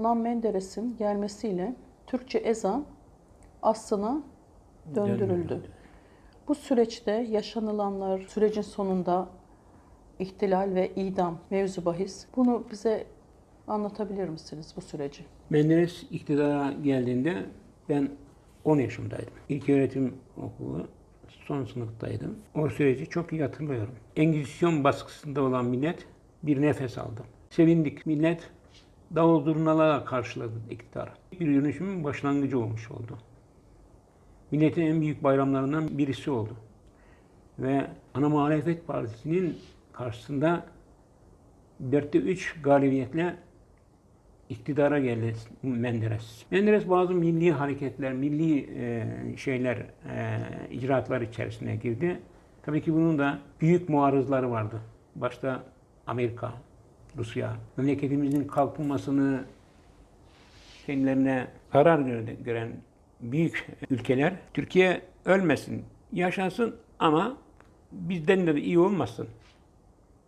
Adnan Menderes'in gelmesiyle Türkçe ezan aslına döndürüldü. Bu süreçte yaşanılanlar, sürecin sonunda ihtilal ve idam mevzu bahis. Bunu bize anlatabilir misiniz bu süreci? Menderes iktidara geldiğinde ben 10 yaşımdaydım. İlk öğretim okulu son sınıftaydım. O süreci çok iyi hatırlıyorum. Engizisyon baskısında olan millet bir nefes aldı. Sevindik. Millet davul zurnalarla karşıladı iktidarı. Bir dönüşümün başlangıcı olmuş oldu. Milletin en büyük bayramlarından birisi oldu. Ve ana muhalefet partisinin karşısında dörtte üç galibiyetle iktidara geldi Menderes. Menderes bazı milli hareketler, milli e, şeyler, e, icraatlar içerisine girdi. Tabii ki bunun da büyük muarızları vardı. Başta Amerika, Rusya, memleketimizin kalkınmasını kendilerine karar göre- gören büyük ülkeler, Türkiye ölmesin, yaşasın ama bizden de iyi olmasın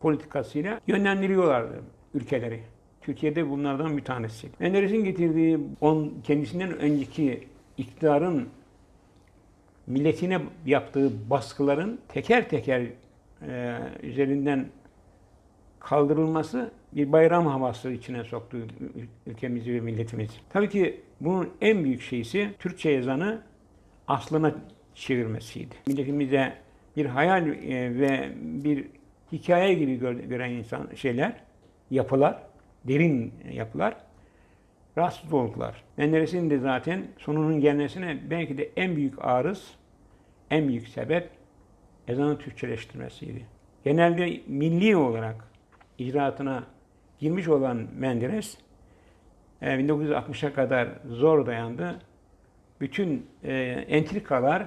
politikasıyla yönlendiriyorlardı ülkeleri. Türkiye'de bunlardan bir tanesi. Menderes'in getirdiği on, kendisinden önceki iktidarın milletine yaptığı baskıların teker teker e, üzerinden kaldırılması bir bayram havası içine soktu ül- ülkemizi ve milletimizi. Tabii ki bunun en büyük şeysi Türkçe ezanı aslına çevirmesiydi. Milletimize bir hayal e, ve bir hikaye gibi gör- gören insan şeyler, yapılar, derin yapılar rahatsız oldular. Menderes'in de zaten sonunun gelmesine belki de en büyük arız, en büyük sebep ezanı Türkçeleştirmesiydi. Genelde milli olarak icraatına girmiş olan Menderes e, 1960'a kadar zor dayandı. Bütün e, entrikalar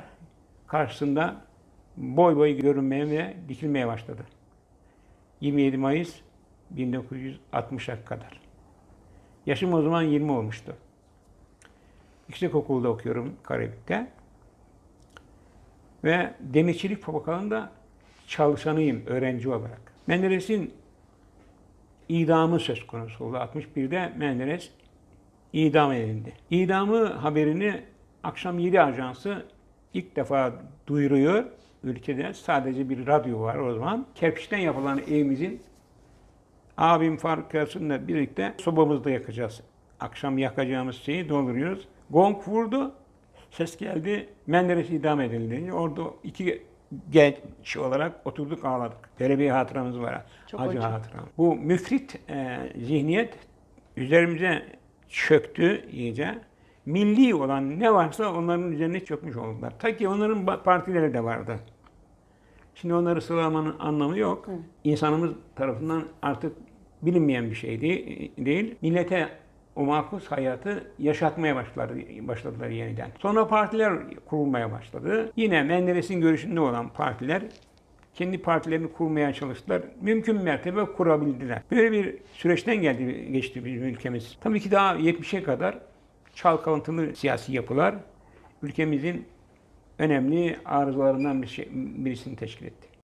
karşısında boy boy görünmeye ve dikilmeye başladı. 27 Mayıs 1960'a kadar. Yaşım o zaman 20 olmuştu. Yüksekokulda okuyorum Karabük'te. Ve demirçilik fabrikalığında çalışanıyım öğrenci olarak. Menderes'in idamı söz konusu oldu. 61'de Menderes idam edildi. İdamı haberini akşam 7 ajansı ilk defa duyuruyor. Ülkede sadece bir radyo var o zaman. Kerpiçten yapılan evimizin abim Faruk Yalçın'la birlikte sobamızda yakacağız. Akşam yakacağımız şeyi dolduruyoruz. Gong vurdu. Ses geldi. Menderes idam edildi. Orada iki genç olarak oturduk ağladık. Böyle bir hatıramız var. Çok acı acı. hatıra. Bu müfrit e, zihniyet üzerimize çöktü iyice. Milli olan ne varsa onların üzerine çökmüş oldular. Ta ki onların partileri de vardı. Şimdi onları sıralamanın anlamı yok. Evet. İnsanımız tarafından artık bilinmeyen bir şey değil. değil. Millete o makus hayatı yaşatmaya başladılar, başladılar yeniden. Sonra partiler kurulmaya başladı. Yine Menderes'in görüşünde olan partiler kendi partilerini kurmaya çalıştılar. Mümkün mertebe kurabildiler. Böyle bir süreçten geldi geçti bizim ülkemiz. Tabii ki daha 70'e kadar çalkalantılı siyasi yapılar ülkemizin önemli arızalarından şey, birisini teşkil etti.